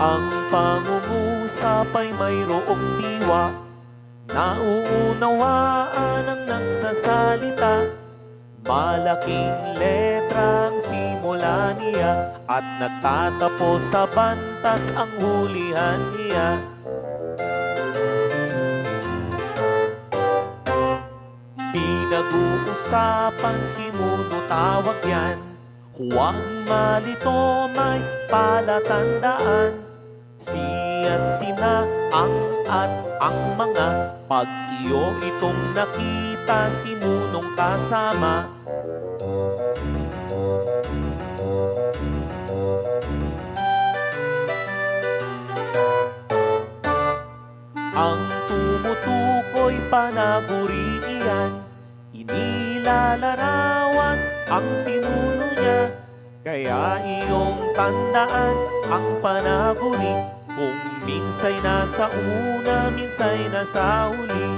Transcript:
Ang pangungusap ay mayroong diwa. Nauunawaan ang nagsasalita. Malaking letra ang simula niya At nagtatapos sa bantas ang hulihan niya. Pinag-uusapan si Muno tawag yan. Huwag malito may palatandaan Si at sina, ang at ang mga Pag iyo itong nakita si Munong kasama. Ang tumutukoy panaguri iyan Inilalarawan ang sinuno niya tandaan ang panaguri Kung minsay nasa una, minsay nasa huli